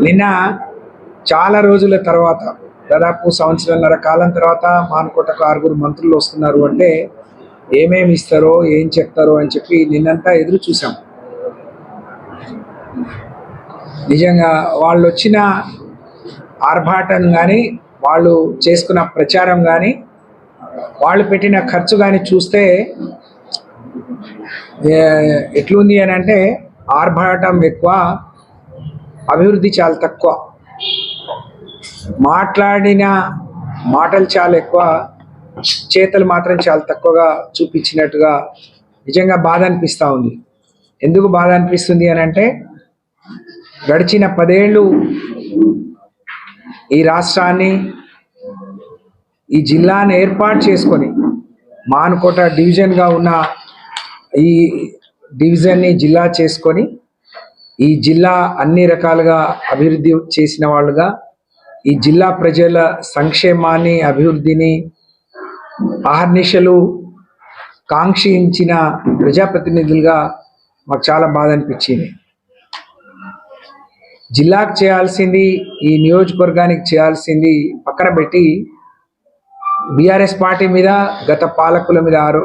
నిన్న చాలా రోజుల తర్వాత దాదాపు సంవత్సరంన్నర కాలం తర్వాత మానకోటకు ఆరుగురు మంత్రులు వస్తున్నారు అంటే ఏమేమి ఇస్తారో ఏం చెప్తారో అని చెప్పి నిన్నంతా ఎదురు చూసాము నిజంగా వాళ్ళు వచ్చిన ఆర్భాటం కానీ వాళ్ళు చేసుకున్న ప్రచారం కానీ వాళ్ళు పెట్టిన ఖర్చు కానీ చూస్తే ఎట్లుంది అని అంటే ఆర్భాటం ఎక్కువ అభివృద్ధి చాలా తక్కువ. మాట్లాడిన మాటలు చాలా ఎక్కువ చేతలు మాత్రం చాలా తక్కువగా చూపించినట్టుగా నిజంగా బాధ అనిపిస్తూ ఉంది. ఎందుకు బాధ అనిపిస్తుంది అని అంటే గడిచిన పదేళ్ళు ఈ రాష్ట్రాన్ని ఈ జిల్లాను ఏర్పాటు చేసుకొని మానుకోట డివిజన్గా ఉన్న ఈ డివిజన్ని జిల్లా చేసుకొని ఈ జిల్లా అన్ని రకాలుగా అభివృద్ధి చేసిన వాళ్ళుగా ఈ జిల్లా ప్రజల సంక్షేమాన్ని అభివృద్ధిని ఆహర్నిశలు కాంక్షించిన ప్రజాప్రతినిధులుగా మాకు చాలా బాధ అనిపించింది. జిల్లాకు చేయాల్సింది ఈ నియోజకవర్గానికి చేయాల్సింది పక్కన పెట్టి బీఆర్ఎస్ పార్టీ మీద గత పాలకుల మీద ఆరో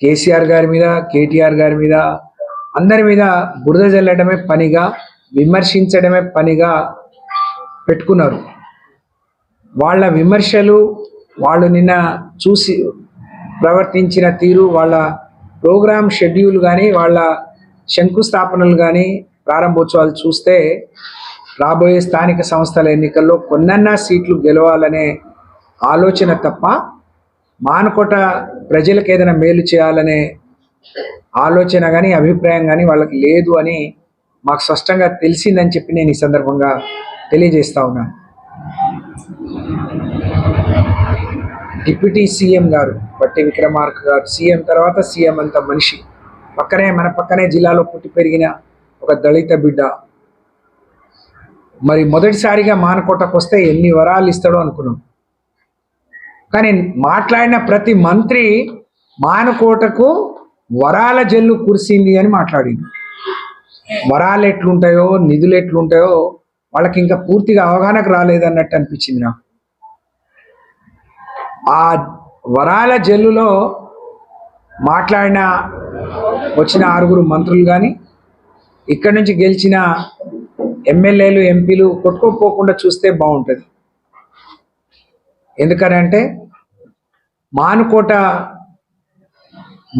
కేసీఆర్ గారి మీద కేటీఆర్ గారి మీద అందరి మీద బురద జల్లడమే పనిగా విమర్శించడమే పనిగా పెట్టుకున్నారు. వాళ్ళ విమర్శలు వాళ్ళు నిన్న చూసి ప్రవర్తించిన తీరు వాళ్ళ ప్రోగ్రామ్ షెడ్యూల్ కానీ వాళ్ళ శంకుస్థాపనలు కానీ ప్రారంభోత్సవాలు చూస్తే రాబోయే స్థానిక సంస్థల ఎన్నికల్లో కొన్నన్నా సీట్లు గెలవాలనే ఆలోచన తప్ప మానకోట ప్రజలకు ఏదైనా మేలు చేయాలనే ఆలోచన కానీ అభిప్రాయం కానీ వాళ్ళకి లేదు అని మాకు స్పష్టంగా తెలిసిందని చెప్పి నేను ఈ సందర్భంగా తెలియజేస్తా ఉన్నాను డిప్యూటీ సీఎం గారు బట్టి విక్రమార్క గారు సీఎం తర్వాత సీఎం అంత మనిషి. పక్కనే మన పక్కనే జిల్లాలో పుట్టి పెరిగిన ఒక దళిత బిడ్డ. మరి మొదటిసారిగా మానకోటకు వస్తే ఎన్ని వరాలు ఇస్తాడో అనుకున్నాం. కానీ మాట్లాడిన ప్రతి మంత్రి మానకోటకు వరాల జల్లు కురిసింది అని మాట్లాడింది వరాలు ఎట్లుంటాయో నిధులు ఎట్లుంటాయో వాళ్ళకి ఇంకా పూర్తిగా అవగాహనకు రాలేదన్నట్టు అనిపించింది నాకు. ఆ వరాల జల్లులో మాట్లాడిన వచ్చిన ఆరుగురు మంత్రులు కానీ ఇక్కడి నుంచి గెలిచిన ఎమ్మెల్యేలు ఎంపీలు కొట్టుకోపోకుండా చూస్తే బాగుంటుంది. ఎందుకనంటే మానుకోట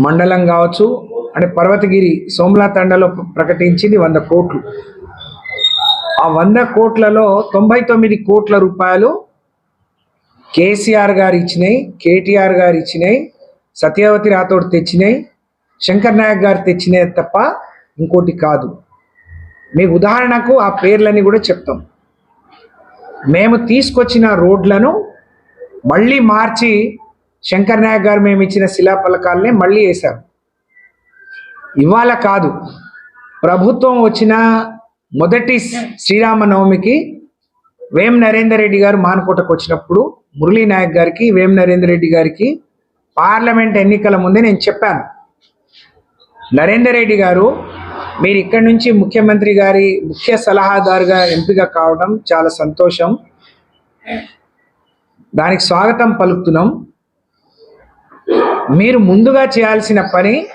మండలం కావచ్చు అంటే పర్వతగిరి సోమలా తండలో ప్రకటించింది వంద కోట్లు. ఆ వంద కోట్లలో తొంభై తొమ్మిది కోట్ల రూపాయలు కేసీఆర్ గారు ఇచ్చినాయి కేటీఆర్ గారు ఇచ్చినాయి సత్యవతి రాథోడ్ తెచ్చినాయి శంకర్ నాయక్ గారు తెచ్చినాయి తప్ప ఇంకోటి కాదు. మీకు ఉదాహరణకు ఆ పేర్లని కూడా చెప్తాం. మేము తీసుకొచ్చిన రోడ్లను మళ్ళీ మార్చి శంకర్ నాయక్ గారు మేము ఇచ్చిన శిలాఫలకాలనే మళ్ళీ వేశారు. ఇవాళ కాదు. ప్రభుత్వం వచ్చిన మొదటి శ్రీరామనవమికి వేం నరేందర్ రెడ్డి గారు మానకోటకు వచ్చినప్పుడు మురళీ నాయక్ గారికి వేం నరేందర్ రెడ్డి గారికి పార్లమెంట్ ఎన్నికల ముందే నేను చెప్పాను. నరేందర్ రెడ్డి గారు మీరు ఇక్కడి నుంచి ముఖ్యమంత్రి గారి ముఖ్య సలహాదారుగా ఎంపిక కావడం చాలా సంతోషం. దానికి స్వాగతం పలుకుతున్నాం. మీరు ముందుగా చేయాల్సిన పని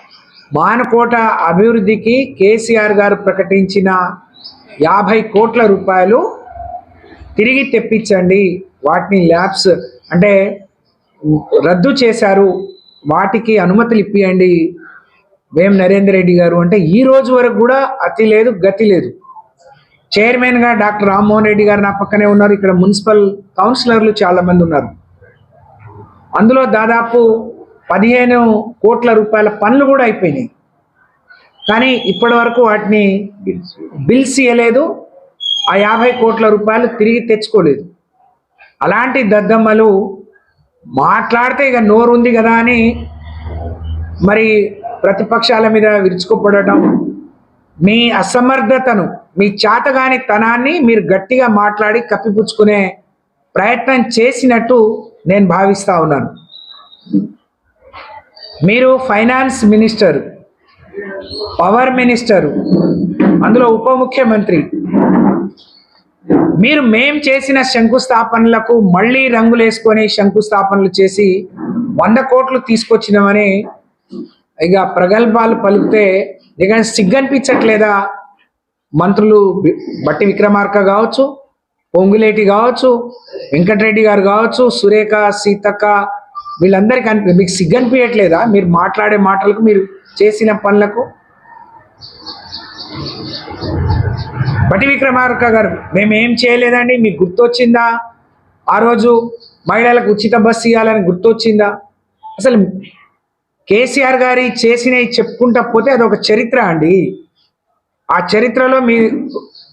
మానకోట అభివృద్ధికి కేసీఆర్ గారు ప్రకటించిన యాభై కోట్ల రూపాయలు తిరిగి తెప్పించండి. వాటిని ల్యాబ్స్ అంటే రద్దు చేశారు. వాటికి అనుమతులు ఇప్పియండి. వేం నరేందర్ రెడ్డి గారు అంటే ఈ రోజు వరకు కూడా అతి లేదు గతి లేదు. చైర్మన్గా డాక్టర్ రామ్మోహన్ రెడ్డి గారు నా పక్కనే ఉన్నారు. ఇక్కడ మున్సిపల్ కౌన్సిలర్లు చాలామంది ఉన్నారు. అందులో దాదాపు పదిహేను కోట్ల రూపాయల పనులు కూడా అయిపోయినాయి. కానీ ఇప్పటి వరకు వాటిని బిల్స్ ఇవ్వలేదు ఆ యాభై కోట్ల రూపాయలు తిరిగి తెచ్చుకోలేదు. అలాంటి దద్దమ్మలు మాట్లాడితే ఇక నోరు ఉంది కదా అని మరి ప్రతిపక్షాల మీద విరుచుకుపడటం మీ అసమర్థతను మీ చాతగాని తనాన్ని మీరు గట్టిగా మాట్లాడి కప్పిపుచ్చుకునే ప్రయత్నం చేసినట్టు నేను భావిస్తా ఉన్నాను. మీరు ఫైనాన్స్ మినిస్టర్ పవర్ మినిస్టర్ అందులో ఉప ముఖ్యమంత్రి. మీరు మేం చేసిన శంకుస్థాపనలకు మళ్ళీ రంగులేసుకొని శంకుస్థాపనలు చేసి వంద కోట్లు తీసుకొచ్చినామని ఇక ప్రగల్భాలు పలికితే ఇక సిగ్గనిపించట్లేదా మంత్రులు బట్టి విక్రమార్క కావచ్చు పొంగులేటి కావచ్చు వెంకటరెడ్డి గారు కావచ్చు సురేఖ సీతక్క వీళ్ళందరికీ అనిపి మీకు సిగ్గనిపించట్లేదా మీరు మాట్లాడే మాటలకు మీరు చేసిన పనులకు? బట్టి విక్రమార్క గారు మేము ఏం చేయలేదండి? మీకు గుర్తొచ్చిందా? ఆ రోజు మహిళలకు ఉచిత బస్సు ఇవ్వాలని గుర్తొచ్చిందా? అసలు కేసీఆర్ గారి చేసినవి చెప్పుకుంటా పోతే అది ఒక చరిత్ర అండి. ఆ చరిత్రలో మీ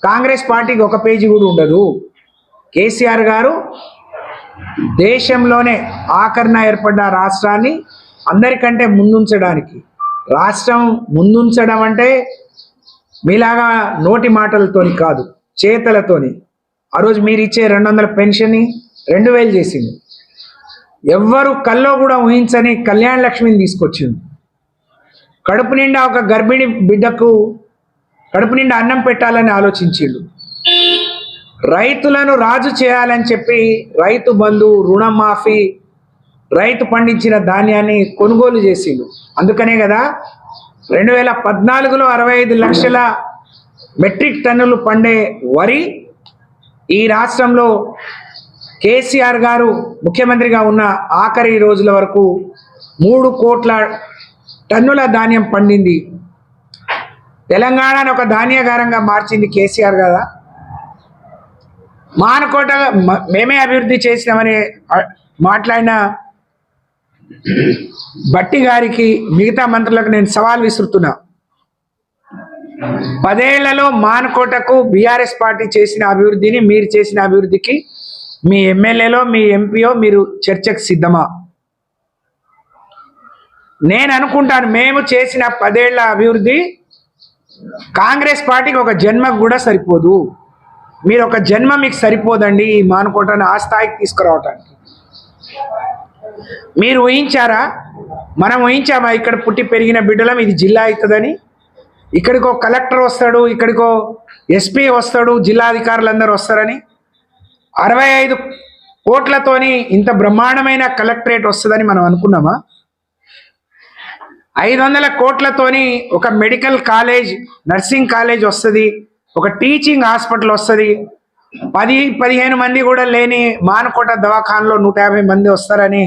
కాంగ్రెస్ పార్టీకి ఒక పేజీ కూడా ఉండదు. కేసీఆర్ గారు దేశంలోనే ఆకరణ ఏర్పడ్డ రాష్ట్రాన్ని అందరికంటే ముందుంచడానికి రాష్ట్రం ముందుంచడం అంటే మీలాగా నోటి మాటలతోని కాదు చేతలతోని. ఆ రోజు మీరు ఇచ్చే రెండు వందల పెన్షన్ని రెండు వేలు చేసింది. ఎవ్వరు కల్లో కూడా ఊహించని కళ్యాణ లక్ష్మిని తీసుకొచ్చింది. కడుపు నిండా ఒక గర్భిణి బిడ్డకు కడుపు నిండా అన్నం పెట్టాలని ఆలోచించిండు రైతులను రాజు చేయాలని చెప్పి రైతు బంధు రుణమాఫీ రైతు పండించిన ధాన్యాన్ని కొనుగోలు చేసిండు. అందుకనే కదా రెండు వేల పద్నాలుగులో అరవై ఐదు లక్షల మెట్రిక్ టన్నులు పండే వరి ఈ రాష్ట్రంలో కేసీఆర్ గారు ముఖ్యమంత్రిగా ఉన్న ఆఖరి రోజుల వరకు మూడు కోట్ల టన్నుల ధాన్యం పండింది. తెలంగాణను ఒక ధాన్యాగారంగా మార్చింది కేసీఆర్ కదా. మానకోట మేమే అభివృద్ధి చేసినామని మాట్లాడిన బట్టి గారికి మిగతా మంత్రులకు నేను సవాల్ విసురుతున్నా. పదేళ్ళలో మానకోటకు బీఆర్ఎస్ పార్టీ చేసిన అభివృద్ధిని మీరు చేసిన అభివృద్ధికి మీ ఎమ్మెల్యేలో మీ ఎంపీఓ మీరు చర్చకు సిద్ధమా? నేను అనుకుంటాను మేము చేసిన పదేళ్ళ అభివృద్ధి కాంగ్రెస్ పార్టీకి ఒక జన్మకు కూడా సరిపోదు. మీరు ఒక జన్మ మీకు సరిపోదండి ఈ మానుకోటను ఆ స్థాయికి తీసుకురావటానికి. మీరు ఊహించారా? మనం ఊహించామా? ఇక్కడ పుట్టి పెరిగిన బిడ్డలం ఇది జిల్లా అవుతుందని. ఇక్కడికో కలెక్టర్ వస్తాడు ఇక్కడికో ఎస్పీ వస్తాడు జిల్లా జిల్లాధికారులందరూ వస్తారని. అరవై ఐదు కోట్లతోని ఇంత బ్రహ్మాండమైన కలెక్టరేట్ వస్తుందని మనం అనుకున్నామా? ఐదు వందల కోట్లతోని ఒక మెడికల్ కాలేజ్ నర్సింగ్ కాలేజ్ వస్తుంది ఒక టీచింగ్ హాస్పిటల్ వస్తుంది. పది పదిహేను మంది కూడా లేని మానకోట దవాఖానలో నూట యాభై మంది వస్తారని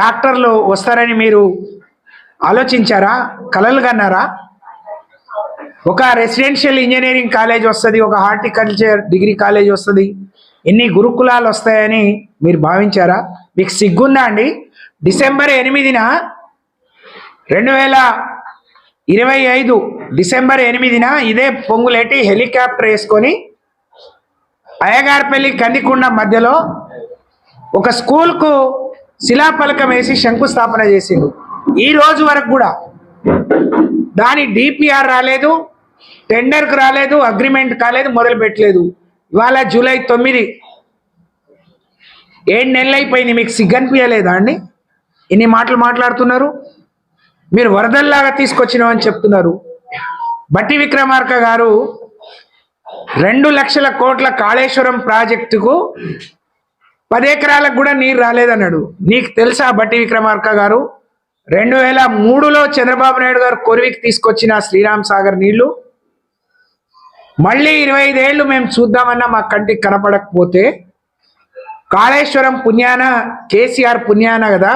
డాక్టర్లు వస్తారని మీరు ఆలోచించారా? కలలు కన్నారా? ఒక రెసిడెన్షియల్ ఇంజనీరింగ్ కాలేజ్ వస్తుంది ఒక హార్టికల్చర్ డిగ్రీ కాలేజ్ వస్తుంది. ఎన్ని గురుకులాలు వస్తాయని మీరు భావించారా? మీకు సిగ్గుందా అండి? డిసెంబర్ ఎనిమిదిన రెండు వేల ఇరవై ఐదు డిసెంబర్ ఎనిమిదిన ఇదే పొంగులేటి హెలికాప్టర్ వేసుకొని అయ్యగారిపల్లి కందికుండ మధ్యలో ఒక స్కూల్కు శిలాఫలకం వేసి శంకుస్థాపన చేసిండు. ఈ రోజు వరకు కూడా దాని డిపిఆర్ రాలేదు టెండర్కు రాలేదు అగ్రిమెంట్ కాలేదు మొదలు పెట్టలేదు. ఇవాళ జూలై తొమ్మిది. ఏడు నెలలు అయిపోయింది మీకు సిగ్గనిపించలేదా అండి? ఇన్ని మాటలు మాట్లాడుతున్నారు. మీరు వరదల్లాగా తీసుకొచ్చినామని చెప్తున్నారు. బట్టి విక్రమార్క గారు రెండు లక్షల కోట్ల కాళేశ్వరం ప్రాజెక్టుకు పది ఎకరాలకు కూడా నీరు రాలేదన్నాడు. నీకు తెలుసా బట్టి విక్రమార్క గారు? రెండు వేల మూడులో చంద్రబాబు నాయుడు గారు కొరివికి తీసుకొచ్చిన శ్రీరామ్ సాగర్ నీళ్ళు మళ్ళీ ఇరవై ఐదేళ్ళు మేము చూద్దామన్నా మా కంటికి కనపడకపోతే కాళేశ్వరం పుణ్యాన కేసీఆర్ పుణ్యాన కదా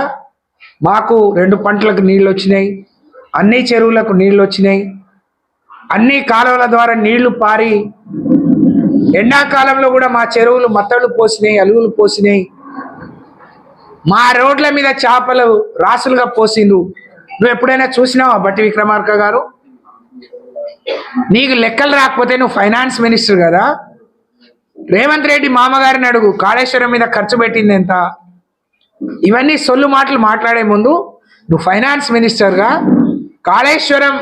మాకు రెండు పంటలకు నీళ్ళు వచ్చినాయి అన్ని చెరువులకు నీళ్ళు వచ్చినాయి అన్ని కాలువల ద్వారా నీళ్ళు పారి ఎండాకాలంలో కూడా మా చెరువులు మత్తళ్ళు పోసినాయి అలుగులు పోసినాయి. మా రోడ్ల మీద చేపలు రాసులుగా పోసిండు నువ్వు ఎప్పుడైనా చూసినావా బట్టి విక్రమార్క గారు? నీకు లెక్కలు రాకపోతే నువ్వు ఫైనాన్స్ మినిస్టర్ కదా? రేవంత్ రెడ్డి మామగారిని అడుగు కాళేశ్వరం మీద ఖర్చు పెట్టింది ఎంత? ఇవన్నీ సొల్లు మాటలు మాట్లాడే ముందు నువ్వు ఫైనాన్స్ మినిస్టర్గా కాళేశ్వరం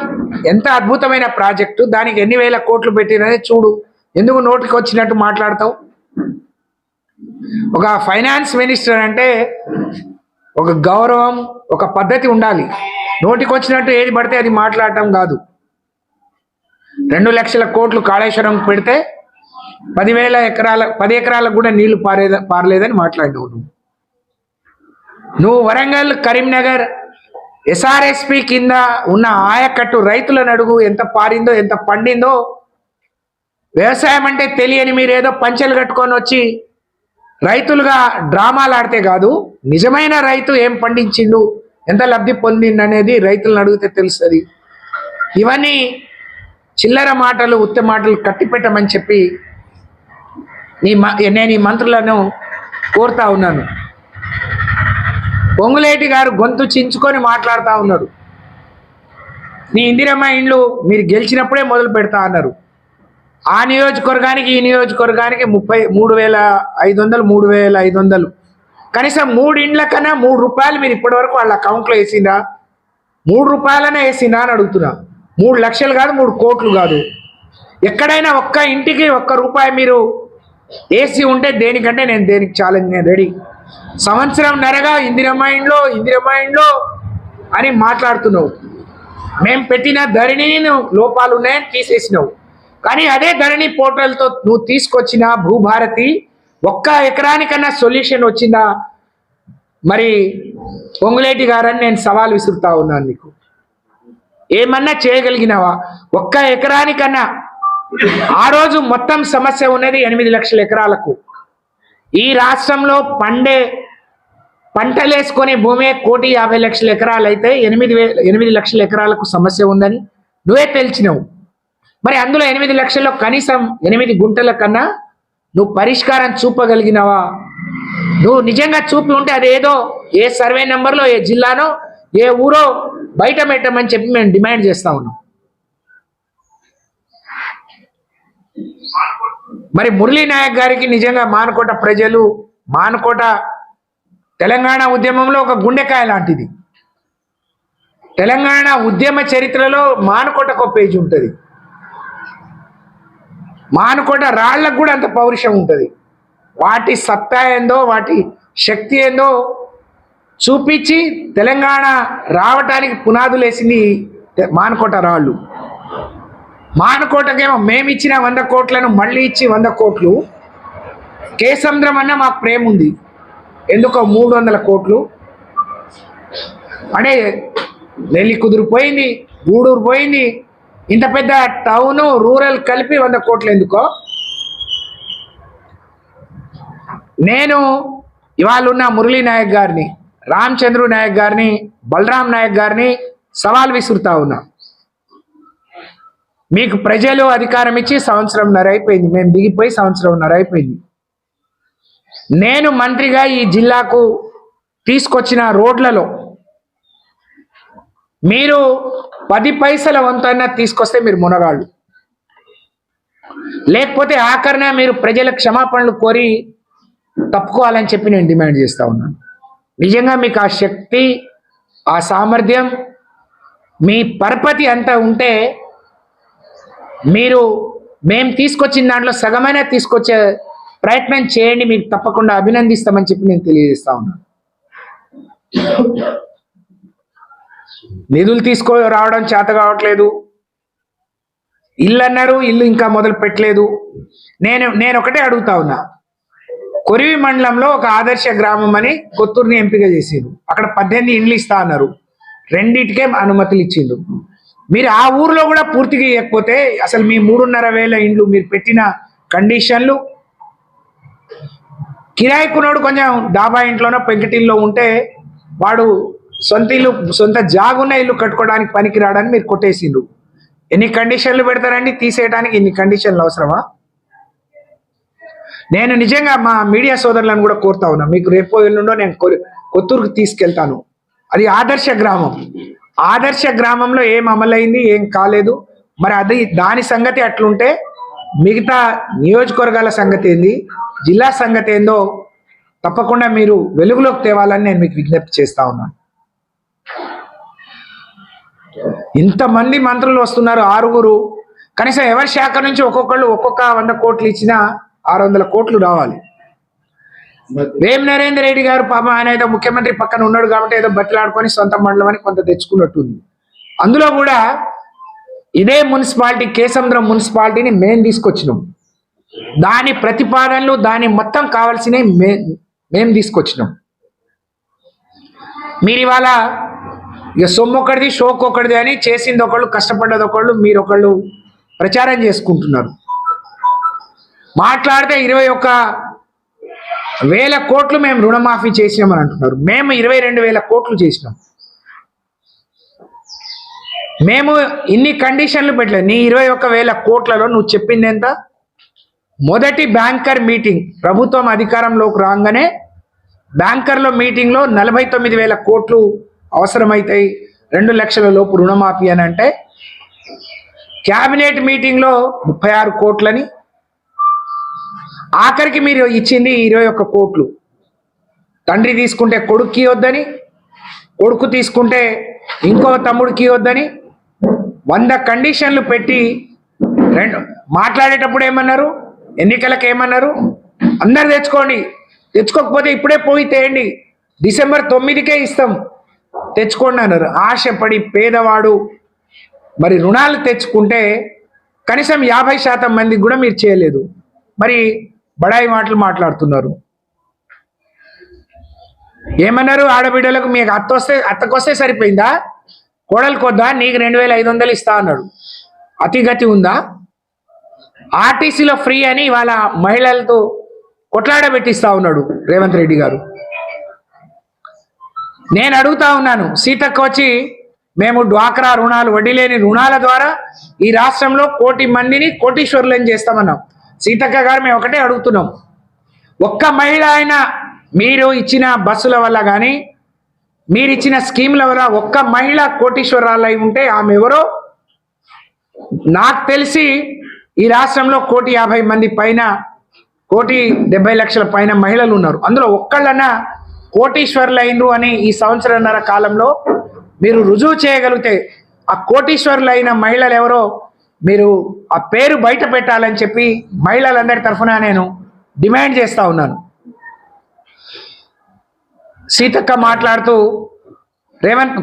ఎంత అద్భుతమైన ప్రాజెక్టు దానికి ఎన్ని వేల కోట్లు పెట్టినది చూడు. ఎందుకు నోటికి వచ్చినట్టు మాట్లాడతావు? ఒక ఫైనాన్స్ మినిస్టర్ అంటే ఒక గౌరవం ఒక పద్ధతి ఉండాలి. నోటికి వచ్చినట్టు ఏది పడితే అది మాట్లాడటం కాదు. రెండు లక్షల కోట్లు కాళేశ్వరం పెడితే పదివేల ఎకరాల పది ఎకరాలకు కూడా నీళ్ళు పారే పారలేదని మాట్లాడినావు నువ్వు నువ్వు వరంగల్ కరీంనగర్ ఎస్ఆర్ఎస్పి కింద ఉన్న ఆయకట్టు రైతులను అడుగు ఎంత పారిందో ఎంత పండిందో. వ్యవసాయం అంటే తెలియని మీరు ఏదో పంచెలు కట్టుకొని వచ్చి రైతులుగా డ్రామాలు ఆడితే కాదు నిజమైన రైతు ఏం పండించిండు ఎంత లబ్ధి పొందిండు అనేది రైతులను అడిగితే తెలుస్తుంది. ఇవన్నీ చిల్లర మాటలు ఉత్త మాటలు కట్టిపెట్టమని చెప్పి నీ మ- నేను ఈ మంత్రులను కోరుతా ఉన్నాను. పొంగులేటి గారు గొంతు చించుకొని మాట్లాడుతూ ఉన్నాడు నీ ఇందిరమ్మ ఇండ్లు మీరు గెలిచినప్పుడే మొదలు పెడతా అన్నారు. ఆ నియోజకవర్గానికి ఈ నియోజకవర్గానికి ముప్పై మూడు వేల ఐదు వందలు మూడు వేల ఐదు వందలు కనీసం మూడు ఇండ్ల కన్నా మూడు రూపాయలు మీరు ఇప్పటివరకు వాళ్ళ అకౌంట్లో వేసిందా మూడు రూపాయలనే వేసిందా అని అడుగుతున్నా. మూడు లక్షలు కాదు మూడు కోట్లు కాదు. ఎక్కడైనా ఒక్క ఇంటికి ఒక్క రూపాయి మీరు ఏసీ ఉంటే దేనికంటే నేను దేనికి ఛాలెంజ్ నేను రెడీ సంవత్సరం నరగా ఇందిరమ్మ ఇండ్లో అని మాట్లాడుతున్నావు. మేము పెట్టిన ధరణిని నువ్వు లోపాలు ఉన్నాయని తీసేసినావు. కానీ అదే ధరణి పోర్టల్తో నువ్వు తీసుకొచ్చిన భూభారతి ఒక్క ఎకరానికన్నా సొల్యూషన్ వచ్చిందా? మరి పొంగులేటి గారని నేను సవాల్ విసురుతా ఉన్నాను నీకు. ఏమన్నా చేయగలిగినావా? ఒక్క ఎకరానికన్నా. ఆ రోజు మొత్తం సమస్య ఉన్నది ఎనిమిది లక్షల ఎకరాలకు. ఈ రాష్ట్రంలో పండే పంటలేసుకునే భూమి కోటి యాభై లక్షల ఎకరాలు అయితే ఎనిమిది ఎనిమిది లక్షల ఎకరాలకు సమస్య ఉందని నువ్వే తెలిసినావు. మరి అందులో ఎనిమిది లక్షల్లో కనీసం ఎనిమిది గుంటల కన్నా నువ్వు పరిష్కారం చూపగలిగినావా? నువ్వు నిజంగా చూపి ఉంటే అదేదో ఏ సర్వే నెంబర్లో ఏ జిల్లానో ఏ ఊరో బయట పెట్టమని చెప్పి మేము డిమాండ్ చేస్తా ఉన్నాం. మరి మురళీ నాయక్ గారికి నిజంగా మానకోట ప్రజలు మానకోట తెలంగాణ ఉద్యమంలో ఒక గుండెకాయ లాంటిది. తెలంగాణ ఉద్యమ చరిత్రలో మానకోటకు ఒక పేజీ ఉంటుంది. మానకోట రాళ్ళకు కూడా అంత పౌరుషం ఉంటుంది. వాటి సత్తా ఏందో వాటి శక్తి ఏందో చూపించి తెలంగాణ రావటానికి పునాదులు వేసింది మానకోట రాళ్ళు. మానకోటకేమో మేమిచ్చిన వంద కోట్లను మళ్ళీ ఇచ్చి వంద కోట్లు. కేసముద్రం అన్న మాకు ప్రేమ ఉంది ఎందుకో మూడు వందల కోట్లు. అంటే నెల్లి కుదురు పోయింది గూడూరు పోయింది. ఇంత పెద్ద టౌన్ రూరల్ కలిపి వంద కోట్లు ఎందుకో? నేను ఇవాళ ఉన్న మురళీ నాయక్ గారిని రామచంద్రు నాయక్ గారిని బలరాం నాయక్ గారిని సవాల్ విసురుతా ఉన్నా. మీకు ప్రజలు అధికారం ఇచ్చి సంవత్సరంన్నర అయిపోయింది. మేము దిగిపోయి సంవత్సరంన్నర అయిపోయింది. నేను మంత్రిగా ఈ జిల్లాకు తీసుకొచ్చిన రోడ్లలో మీరు పది పైసల వంతైనా తీసుకొస్తే మీరు మునగాళ్ళు. లేకపోతే ఆఖరణ మీరు ప్రజల క్షమాపణలు కోరి తప్పుకోవాలని చెప్పి నేను డిమాండ్ చేస్తా ఉన్నాను. నిజంగా మీకు ఆ శక్తి ఆ సామర్థ్యం మీ పరపతి అంతా ఉంటే మీరు మేము తీసుకొచ్చిన దాంట్లో సగమైనా తీసుకొచ్చే ప్రయత్నం చేయండి మీకు తప్పకుండా అభినందిస్తామని చెప్పి నేను తెలియజేస్తా ఉన్నాను నిధులు తీసుకో రావడం చేత కావట్లేదు. ఇల్లు అన్నారు ఇల్లు ఇంకా మొదలు పెట్టలేదు. నేను నేను ఒకటే అడుగుతా ఉన్నా. కొరివి మండలంలో ఒక ఆదర్శ గ్రామం అని కొత్తూరుని ఎంపిక చేసిండ్రు. అక్కడ పద్దెనిమిది ఇండ్లు ఇస్తా అన్నారు. రెండిటికే అనుమతులు ఇచ్చిండ్రు. మీరు ఆ ఊర్లో కూడా పూర్తిగా ఇవ్వకపోతే అసలు మీ మూడున్నర వేల ఇండ్లు మీరు పెట్టిన కండిషన్లు కిరాయికున్నోడు కొంచెం డాబా ఇంట్లోనో పెంకటిల్లో ఉంటే వాడు సొంత ఇల్లు సొంత జాగున్న ఇల్లు కట్టుకోవడానికి పనికిరాడని మీరు కొట్టేసిండ్రు. ఎన్ని కండిషన్లు పెడతారండి? తీసేయడానికి ఇన్ని కండిషన్లు అవసరమా? నేను నిజంగా మా మీడియా సోదరులను కూడా కోరుతా ఉన్నా. మీకు రేపో ఎల్లుండో నేను కొ- కొత్తూరుకు తీసుకెళ్తాను. అది ఆదర్శ గ్రామం. ఆదర్శ గ్రామంలో ఏం అమలైంది ఏం కాలేదు. మరి అది దాని సంగతి అట్లుంటే మిగతా నియోజకవర్గాల సంగతి ఏంది జిల్లా సంగతి ఏందో తప్పకుండా మీరు వెలుగులోకి తేవాలని నేను మీకు విజ్ఞప్తి చేస్తా ఉన్నాను ఇంతమంది మంత్రులు వస్తున్నారు ఆరుగురు. కనీసం ఎవరి శాఖ నుంచి ఒక్కొక్కళ్ళు ఒక్కొక్క వంద కోట్లు ఇచ్చినా ఆరు వందల కోట్లు రావాలి. వేం నరేందర్ రెడ్డి గారు పాపం ఆయన ఏదో ముఖ్యమంత్రి పక్కన ఉన్నాడు కాబట్టి ఏదో బతిలాడుకొని సొంత మండలం అని కొంత తెచ్చుకున్నట్టుంది. అందులో కూడా ఇదే మున్సిపాలిటీ కేసముద్రం మున్సిపాలిటీని మేము తీసుకొచ్చినాం. దాని ప్రతిపాదనలు దాని మొత్తం కావాల్సినవి మే మేము తీసుకొచ్చినాం. మీరు ఇవాళ ఇక సొమ్ము ఒకటిది షోక్ ఒకటిది అని చేసింది ఒకళ్ళు కష్టపడ్డది ఒకళ్ళు మీరు ఒకళ్ళు ప్రచారం చేసుకుంటున్నారు. మాట్లాడితే ఇరవై ఒక్క వేల కోట్లు మేము రుణమాఫీ చేసినామని అంటున్నారు. మేము ఇరవై రెండు వేల కోట్లు చేసినాం. మేము ఇన్ని కండిషన్లు పెట్టలేదు నీ ఇరవై ఒక్క వేల కోట్లలో నువ్వు చెప్పింది ఎంత? మొదటి బ్యాంకర్ మీటింగ్ ప్రభుత్వం అధికారంలోకి రాగానే బ్యాంకర్లో మీటింగ్లో నలభై తొమ్మిది వేల కోట్లు అవసరమవుతాయి రెండు లక్షల లోపు రుణమాఫీ అని అంటే క్యాబినెట్ మీటింగ్లో ముప్పై ఆరు కోట్లని ఆఖరికి మీరు ఇచ్చింది ఇరవై ఒక్క కోట్లు. తండ్రి తీసుకుంటే కొడుక్కి వద్దని కొడుకు తీసుకుంటే ఇంకో తమ్ముడికి వద్దని వంద కండిషన్లు పెట్టి రెండు మాట్లాడేటప్పుడు ఏమన్నారు? ఎన్నికలకు ఏమన్నారు? అందరు తెచ్చుకోండి. తెచ్చుకోకపోతే ఇప్పుడే పోయి తేయండి. డిసెంబర్ తొమ్మిదికే ఇస్తాం. తెచ్చుకోండి అన్నారు. ఆశపడి పేదవాడు. మరి రుణాలు తెచ్చుకుంటే కనీసం యాభై శాతం మందికి కూడా మీరు చేయలేదు. మరి బడాయి మాటలు మాట్లాడుతున్నారు. ఏమన్నారు ఆడబిడ్డలకు మీకు అత్త వస్తే అత్తకొస్తే సరిపోయిందా? కోడలు కొద్దా? నీకు రెండు వేల ఐదు వందలు ఇస్తా అన్నాడు. అతిగతి ఉందా? ఆర్టీసీలో ఫ్రీ అని ఇవాళ మహిళలతో కొట్లాడబెట్టిస్తా ఉన్నాడు రేవంత్ రెడ్డి గారు. నేను అడుగుతా ఉన్నాను సీతక్క వచ్చి మేము డ్వాక్రా రుణాలు వడ్డీ లేని రుణాల ద్వారా ఈ రాష్ట్రంలో కోటి మందిని కోటీశ్వరులను చేస్తామన్నాం. సీతక్క గారు మేము ఒకటే అడుగుతున్నాం. ఒక్క మహిళ అయినా మీరు ఇచ్చిన బస్సుల వల్ల కానీ మీరు ఇచ్చిన స్కీమ్ల వల్ల ఒక్క మహిళ కోటీశ్వరాలు అయి ఉంటే ఆమె ఎవరో? నాకు తెలిసి ఈ రాష్ట్రంలో కోటి యాభై మంది పైన కోటి డెబ్బై లక్షల పైన మహిళలు ఉన్నారు. అందులో ఒక్కళ్ళన్నా కోటీశ్వరులు అయినరు అని ఈ సంవత్సరంన్నర కాలంలో మీరు రుజువు చేయగలిగితే ఆ కోటీశ్వరులు అయిన మహిళలు ఎవరో? మీరు ఆ పేరు బయట పెట్టాలని చెప్పి మహిళలందరి తరఫున నేను డిమాండ్ చేస్తూ ఉన్నాను. సీతక్క మాట్లాడుతూ రేవంత్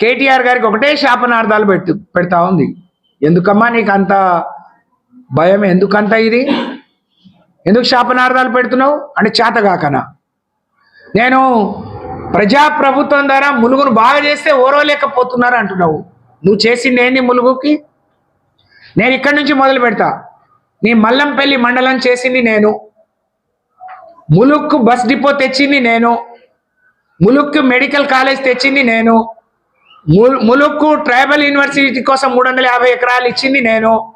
కేటీఆర్ గారికి ఒకటే శాపనార్థాలు పెట్టు పెడతా ఉంది. ఎందుకమ్మా నీకు అంత భయం? ఎందుకంత ఇది? ఎందుకు శాపనార్థాలు పెడుతున్నావు? అంటే చేతగాకనా నేను ప్రజాప్రభుత్వం ద్వారా ములుగును బాగా చేస్తే ఓరవలేకపోతున్నారు అంటున్నావు. నువ్వు చేసింది ఏంది ములుగుకి? నేను ఇక్కడి నుంచి మొదలు పెడతా. నీ మల్లంపల్లి మండలం చేసింది నేను. ములుక్కు బస్ డిపో తెచ్చింది నేను. ములుక్కు మెడికల్ కాలేజ్ తెచ్చింది నేను. ములుక్కు ట్రైబల్ యూనివర్సిటీ కోసం మూడు వందల యాభై ఎకరాలు ఇచ్చింది నేను.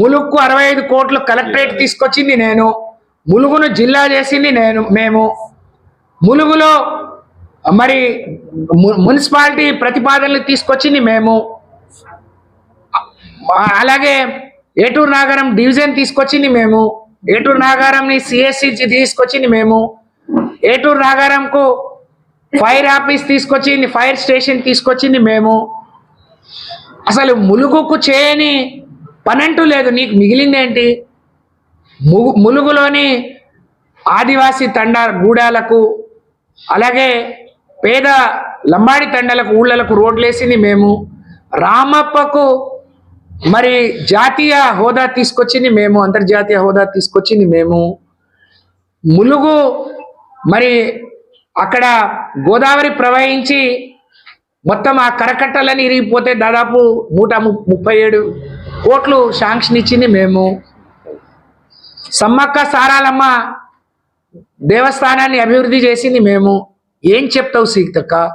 ములుక్కు అరవై ఐదు కోట్లు కలెక్టరేట్ తీసుకొచ్చింది నేను. ములుగును జిల్లా చేసింది నేను మేము. ములుగులో మరి ము- మున్సిపాలిటీ ప్రతిపాదనలు తీసుకొచ్చింది మేము. అలాగే ఏటూరు నాగారం డివిజన్ తీసుకొచ్చింది మేము. ఏటూరు నాగారంని సిఎస్సి తీసుకొచ్చింది మేము. ఏటూరు నాగారంకు ఫైర్ ఆఫీస్ తీసుకొచ్చింది ఫైర్ స్టేషన్ తీసుకొచ్చింది మేము. అసలు ములుగుకు చేయని పనంటూ లేదు. నీకు మిగిలిందేంటి ముగు ములుగులోని ఆదివాసీ తండ గూడాలకు అలాగే పేద లంబాడి తండలకు ఊళ్ళలకు రోడ్లేసింది మేము. రామప్పకు మరి జాతీయ హోదా తీసుకొచ్చింది మేము అంతర్జాతీయ హోదా తీసుకొచ్చింది మేము. ములుగు మరి అక్కడ గోదావరి ప్రవహించి మొత్తం ఆ కరకట్టలని ఇరిగిపోతే దాదాపు నూట ము- ముప్పై ఏడు కోట్లు శాంక్షన్ ఇచ్చింది మేము. సమ్మక్క సారాలమ్మ దేవస్థానాన్ని అభివృద్ధి చేసింది మేము. ఏం చెప్తావు సీతక్క?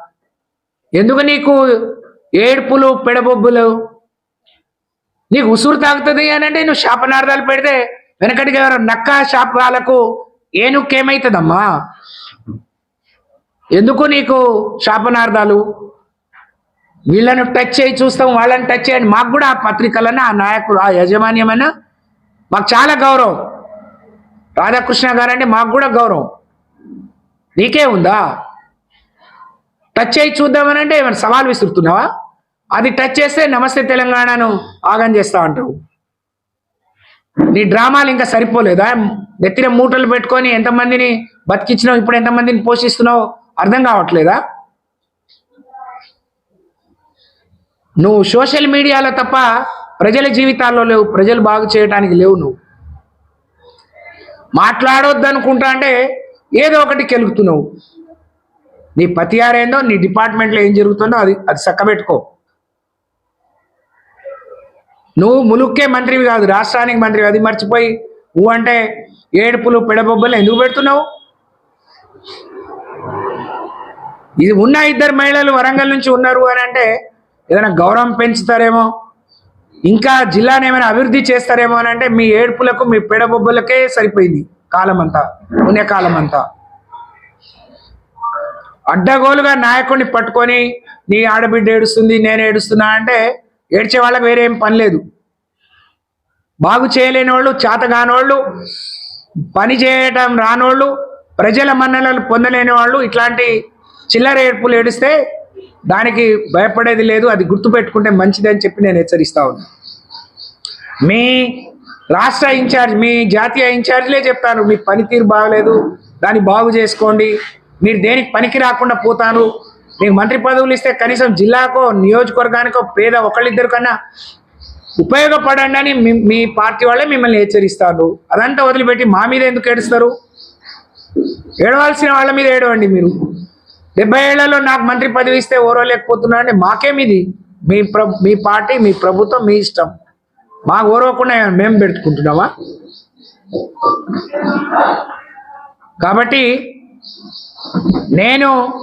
ఎందుకు నీకు ఏడుపులు పెడబొబ్బులు నీకు ఉసురు తాగుతుంది అని అంటే నువ్వు శాపనార్థాలు పెడితే వెనకటికి ఎవరు నక్క శాపాలకు ఏనుకేమవుతుందమ్మా ఎందుకు నీకు శాపనార్థాలు? వీళ్ళను టచ్ చేయి చూస్తాం వాళ్ళని టచ్ చేయండి. మాకు కూడా ఆ పత్రికలన్నా ఆ నాయకుడు ఆ యజమాన్యమైన మాకు చాలా గౌరవం. రాధాకృష్ణ గారు అంటే మాకు కూడా గౌరవం. నీకే ఉందా? టచ్ చేయి చూద్దామని అంటే ఏమైనా సవాల్ విసురుతున్నావా? అది టచ్ చేస్తే నమస్తే తెలంగాణను ఆగం చేస్తా అంటావు. నీ డ్రామాలు ఇంకా సరిపోలేదా? నెత్తిన మూటలు పెట్టుకొని ఎంతమందిని బతికించినావు ఇప్పుడు ఎంతమందిని పోషిస్తున్నావు అర్థం కావట్లేదా? నువ్వు సోషల్ మీడియాలో తప్ప ప్రజల జీవితాల్లో లేవు ప్రజలు బాగు చేయడానికి లేవు నువ్వు. మాట్లాడొద్దు అనుకుంటా అంటే ఏదో ఒకటి కెలుగుతున్నావు. నీ పతియారేందో నీ డిపార్ట్మెంట్లో ఏం జరుగుతుందో అది అది చక్కబెట్టుకో. నువ్వు ములుక్కే మంత్రివి కాదు రాష్ట్రానికి మంత్రివి అది మర్చిపోయి నువ్వు అంటే ఏడుపులు పిడబొబ్బలు ఎందుకు పెడుతున్నావు? ఇది ఉన్న ఇద్దరు మహిళలు వరంగల్ నుంచి ఉన్నారు అని అంటే ఏదైనా గౌరవం పెంచుతారేమో ఇంకా జిల్లాను ఏమైనా అభివృద్ధి చేస్తారేమో అని అంటే మీ ఏడుపులకు మీ పెడబొబ్బలకే సరిపోయింది కాలం అంతా పుణ్యకాలం అంతా అడ్డగోలుగా నాయకుడిని పట్టుకొని నీ ఆడబిడ్డ ఏడుస్తుంది నేను ఏడుస్తున్నా అంటే ఏడ్చే వాళ్ళకి వేరే ఏం పని లేదు. బాగు చేయలేని వాళ్ళు చేత కానోళ్ళు పని చేయటం రానోళ్ళు ప్రజల మన్ననలు పొందలేని వాళ్ళు ఇట్లాంటి చిల్లర ఏడ్పులు ఏడిస్తే దానికి భయపడేది లేదు అది గుర్తుపెట్టుకుంటే మంచిదని చెప్పి నేను హెచ్చరిస్తా ఉన్నా. మీ రాష్ట్ర ఇన్ఛార్జ్ మీ జాతీయ ఇన్ఛార్జ్లే చెప్తాను మీ పనితీరు బాగలేదు దాన్ని బాగు చేసుకోండి మీరు దేనికి పనికి రాకుండా పోతారు మీకు మంత్రి పదవులు ఇస్తే కనీసం జిల్లాకో నియోజకవర్గానికో పేద ఒకళ్ళిద్దరు కన్నా ఉపయోగపడండి అని మీ- మీ పార్టీ వాళ్ళే మిమ్మల్ని హెచ్చరిస్తారు. అదంతా వదిలిపెట్టి మా మీద ఎందుకు ఏడుస్తారు? ఏడవలసిన వాళ్ళ మీద ఏడవండి మీరు. డెబ్బై ఏళ్ళలో నాకు మంత్రి పదవి ఇస్తే ఓరవలేకపోతున్నా అంటే మాకేమిది మీ ప్ర మీ పార్టీ మీ ప్రభుత్వం మీ ఇష్టం. మాకు ఓరవకుండా మేము పెట్టుకుంటున్నామా? కాబట్టి నేను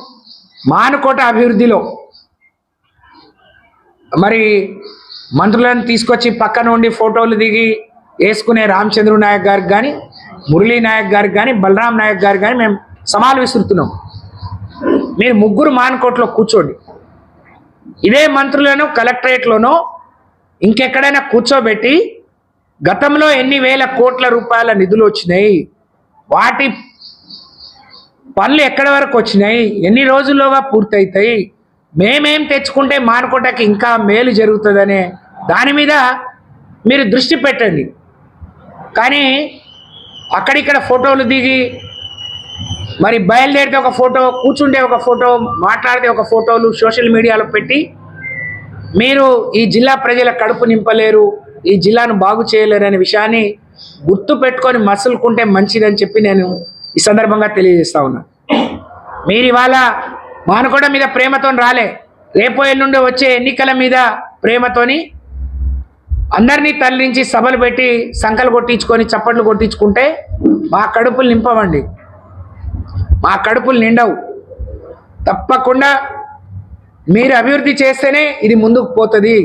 మానుకోట అభివృద్ధిలో మరి మంత్రులను తీసుకొచ్చి పక్కన ఉండి ఫోటోలు దిగి వేసుకునే రామచంద్రు నాయక్ గారికి కానీ మురళీ నాయక్ గారికి కానీ బలరాం నాయక్ గారికి కానీ మేము సమాలు విసురుతున్నాం. మీరు ముగ్గురు మానుకోట్లో కూర్చోండి. ఇదే మంత్రులను కలెక్టరేట్లోనో ఇంకెక్కడైనా కూర్చోబెట్టి గతంలో ఎన్ని వేల కోట్ల రూపాయల నిధులు వచ్చినాయి వాటి పనులు ఎక్కడి వరకు వచ్చినాయి? ఎన్ని రోజుల్లోగా పూర్తవుతాయి మేమేం తెచ్చుకుంటే మానుకోటకి ఇంకా మేలు జరుగుతుందనే దాని మీద మీరు దృష్టి పెట్టండి. కానీ అక్కడిక్కడ ఫోటోలు దిగి మరి బయలుదేరితే ఒక ఫోటో కూర్చుంటే ఒక ఫోటో మాట్లాడితే ఒక ఫోటోలు సోషల్ మీడియాలో పెట్టి మీరు ఈ జిల్లా ప్రజల కడుపు నింపలేరు ఈ జిల్లాను బాగు చేయలేరు అనే విషయాన్ని గుర్తు పెట్టుకొని మసులుకుంటే మంచిదని చెప్పి నేను ఈ సందర్భంగా తెలియజేస్తా ఉన్నా. మీరు ఇవాళ మానుకోట మీద ప్రేమతో రాలే. రేపో ఎల్లుండి వచ్చే ఎన్నికల మీద ప్రేమతోని అందరినీ తరలించి సభలు పెట్టి సంకలు కొట్టించుకొని చప్పట్లు కొట్టించుకుంటే మా కడుపులు నింపవండి. మా కడుపులు నిండవు. తప్పకుండా మీరు అభివృద్ధి చేస్తేనే ఇది ముందుకు పోతుంది.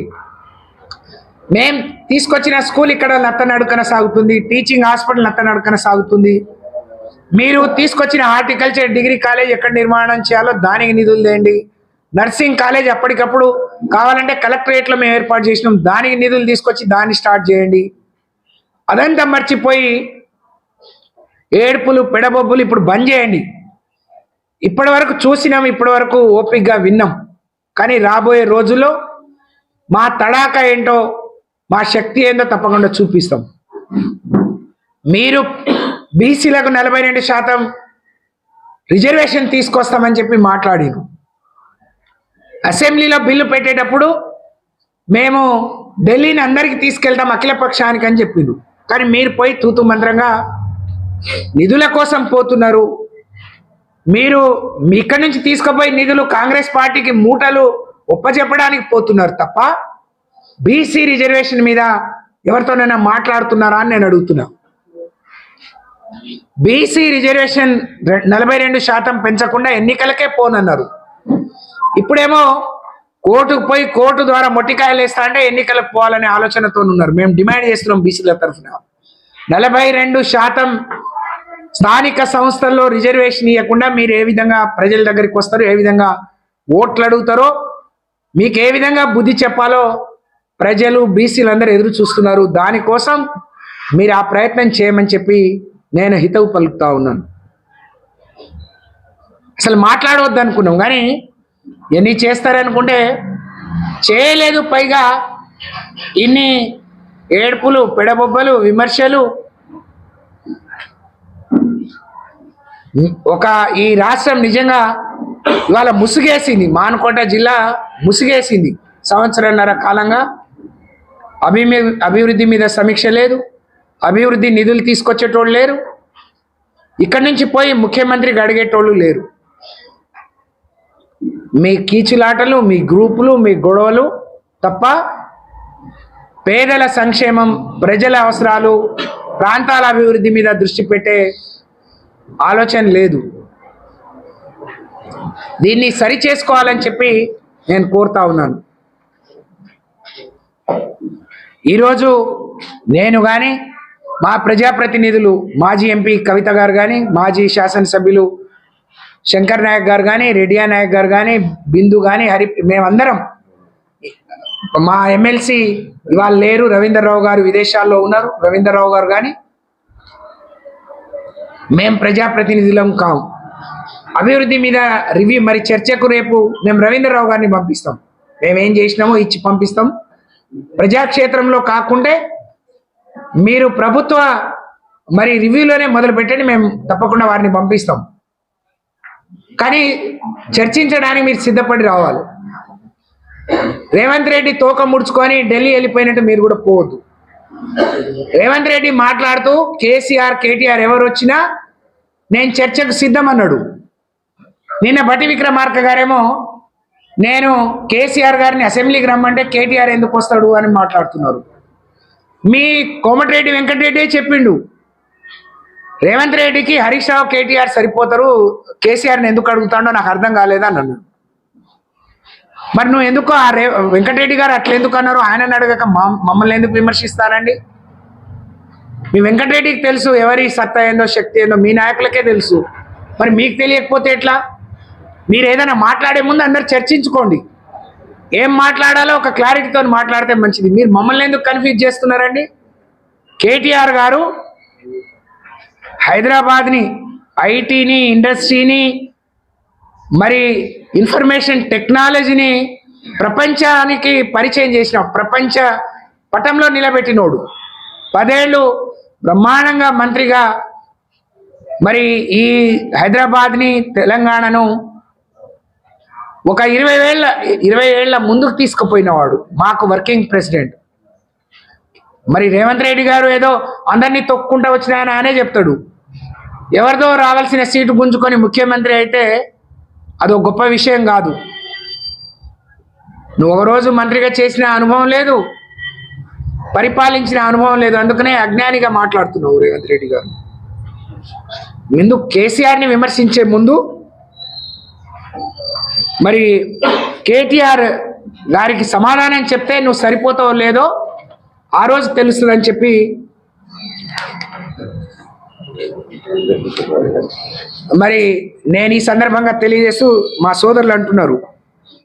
మేం తీసుకొచ్చిన స్కూల్ ఇక్కడ నత్తనడుకన సాగుతుంది టీచింగ్ హాస్పిటల్ నత్తనడుకన సాగుతుంది. మీరు తీసుకొచ్చిన హార్టికల్చర్ డిగ్రీ కాలేజ్ ఎక్కడ నిర్మాణం చేయాలో దానికి నిధులు తేండి నర్సింగ్ కాలేజ్ అప్పటికప్పుడు కావాలంటే కలెక్టరేట్లో మేము ఏర్పాటు చేసినాం. దానికి నిధులు తీసుకొచ్చి దాన్ని స్టార్ట్ చేయండి. అదంతా మర్చిపోయి ఏడుపులు పెడబొబ్బులు ఇప్పుడు బంద్ చేయండి. ఇప్పటి వరకు చూసినాం ఇప్పటి వరకు ఓపికగా విన్నాం. కానీ రాబోయే రోజుల్లో మా తడాక ఏంటో మా శక్తి ఏందో తప్పకుండా చూపిస్తాం. మీరు బీసీలకు నలభై రెండు శాతం రిజర్వేషన్ తీసుకొస్తామని చెప్పి మాట్లాడారు అసెంబ్లీలో బిల్లు పెట్టేటప్పుడు మేము ఢిల్లీని అందరికీ తీసుకెళ్తాం అఖిల పక్షానికి అని చెప్పిండు కానీ మీరు పోయి తూతు మంత్రంగా నిధుల కోసం పోతున్నారు. మీరు మీ ఇక్కడి నుంచి తీసుకుపోయి నిధులు కాంగ్రెస్ పార్టీకి మూటలు ఒప్పచెప్పడానికి పోతున్నారు తప్ప బీసీ రిజర్వేషన్ మీద ఎవరితోనైనా మాట్లాడుతున్నారా అని నేను అడుగుతున్నా. బీసీ రిజర్వేషన్ రె- నలభై రెండు శాతం పెంచకుండా ఎన్నికలకే పోనన్నారు. ఇప్పుడేమో కోర్టుకు పోయి కోర్టు ద్వారా మొట్టికాయలు వేస్తా అంటే ఎన్నికలకు పోవాలనే ఆలోచనతో ఉన్నారు. మేము డిమాండ్ చేస్తున్నాం బీసీల తరఫున. నలభై రెండు శాతం స్థానిక సంస్థల్లో రిజర్వేషన్ ఇవ్వకుండా మీరు ఏ విధంగా ప్రజల దగ్గరికి వస్తారు ఏ విధంగా ఓట్లు అడుగుతారో మీకు ఏ విధంగా బుద్ధి చెప్పాలో ప్రజలు బీసీలు అందరూ ఎదురు చూస్తున్నారు. దానికోసం మీరు ఆ ప్రయత్నం చేయమని చెప్పి నేను హితవు పలుకుతా ఉన్నాను. అసలు మాట్లాడవద్దు అనుకున్నాం కానీ ఎన్ని చేస్తారనుకుంటే చేయలేదు పైగా ఇన్ని ఏడుపులు పెడబొబ్బలు విమర్శలు. ఒక ఈ రాష్ట్రం నిజంగా ఇవాళ ముసుగేసింది మానుకోట జిల్లా ముసుగేసింది. సంవత్సరంన్నర కాలంగా అభిమి అభివృద్ధి మీద సమీక్ష లేదు. అభివృద్ధి నిధులు తీసుకొచ్చేటోళ్ళు లేరు. ఇక్కడి నుంచి పోయి ముఖ్యమంత్రికి అడిగేటోళ్ళు లేరు. మీ కీచులాటలు మీ గ్రూపులు మీ గొడవలు తప్ప పేదల సంక్షేమం ప్రజల అవసరాలు ప్రాంతాల అభివృద్ధి మీద దృష్టి పెట్టే ఆలోచన లేదు. దీన్ని సరి చేసుకోవాలని చెప్పి నేను కోరుతా ఉన్నాను. ఈరోజు నేను కానీ మా ప్రజాప్రతినిధులు మాజీ ఎంపీ కవిత గారు కానీ మాజీ శాసనసభ్యులు శంకర్ నాయక్ గారు కానీ రెడ్డియా నాయక్ గారు కానీ బిందు కానీ హరి మేమందరం మా ఎమ్మెల్సీ ఇవాళ లేరు. రవీంద్రరావు గారు విదేశాల్లో ఉన్నారు. రవీంద్రరావు గారు కానీ మేం ప్రజాప్రతినిధులం కాం. అభివృద్ధి మీద రివ్యూ మరి చర్చకు రేపు మేము రవీంద్రరావు గారిని పంపిస్తాం. మేము ఏం చేసినామో ఇచ్చి పంపిస్తాం. ప్రజాక్షేత్రంలో కాకుంటే మీరు ప్రభుత్వ మరి రివ్యూలోనే మొదలు పెట్టండి మేము తప్పకుండా వారిని పంపిస్తాం. కానీ చర్చించడానికి మీరు సిద్ధపడి రావాలి. రేవంత్ రెడ్డి తోక ముడుచుకొని ఢిల్లీ వెళ్ళిపోయినట్టు మీరు కూడా పోవద్దు. రేవంత్ రెడ్డి మాట్లాడుతూ కేసీఆర్ కేటీఆర్ ఎవరు వచ్చినా నేను చర్చకు సిద్ధం అన్నాడు నిన్న బట్టి విక్రమార్క గారేమో నేను కేసీఆర్ గారిని అసెంబ్లీకి రమ్మంటే కేటీఆర్ ఎందుకు వస్తాడు అని మాట్లాడుతున్నారు. మీ కోమటిరెడ్డి వెంకటరెడ్డి చెప్పిండు. రేవంత్ రెడ్డికి హరీష్ రావు కేటీఆర్ సరిపోతారు కేసీఆర్ని ఎందుకు అడుగుతాడో నాకు అర్థం కాలేదని అన్నాడు. మరి నువ్వు ఎందుకు ఆ రే వెంకటరెడ్డి గారు అట్లా ఎందుకు అన్నారు? ఆయనని అడగక మమ్మల్ని ఎందుకు విమర్శిస్తారండి? మీ వెంకటరెడ్డికి తెలుసు ఎవరి సత్తా ఏందో శక్తి ఏందో మీ నాయకులకే తెలుసు. మరి మీకు తెలియకపోతే ఎట్లా? మీరు ఏదైనా మాట్లాడే ముందు అందరు చర్చించుకోండి. ఏం మాట్లాడాలో ఒక క్లారిటీతో మాట్లాడితే మంచిది. మీరు మమ్మల్ని ఎందుకు కన్ఫ్యూజ్ చేస్తున్నారండి? కేటీఆర్ గారు హైదరాబాద్ని ఐటీని ఇండస్ట్రీని మరి ఇన్ఫర్మేషన్ టెక్నాలజీని ప్రపంచానికి పరిచయం చేసిన ప్రపంచ పటంలో నిలబెట్టినోడు. పదేళ్ళు బ్రహ్మాండంగా మంత్రిగా మరి ఈ హైదరాబాద్ని తెలంగాణను ఒక ఇరవై ఏళ్ళ ఇరవై ఏళ్ళ ముందుకు తీసుకుపోయినవాడు మాకు వర్కింగ్ ప్రెసిడెంట్. మరి రేవంత్ రెడ్డి గారు ఏదో అందరినీ తొక్కుంటూ వచ్చిన ఆయన చెప్తాడు. ఎవరిదో రావాల్సిన సీటు గుంజుకొని ముఖ్యమంత్రి అయితే అదో గొప్ప విషయం కాదు. నువ్వు ఒక రోజు మంత్రిగా చేసిన అనుభవం లేదు పరిపాలించిన అనుభవం లేదు అందుకనే అజ్ఞానిగా మాట్లాడుతున్నావు రేవంత్ రెడ్డి గారు. ముందు కేసీఆర్ని విమర్శించే ముందు మరి కేటీఆర్ గారికి సమాధానం చెప్తే నువ్వు సరిపోతావు లేదో ఆ రోజు తెలుస్తుందని చెప్పి మరి నేను ఈ సందర్భంగా తెలియజేస్తూ మా సోదరులు అంటున్నారు.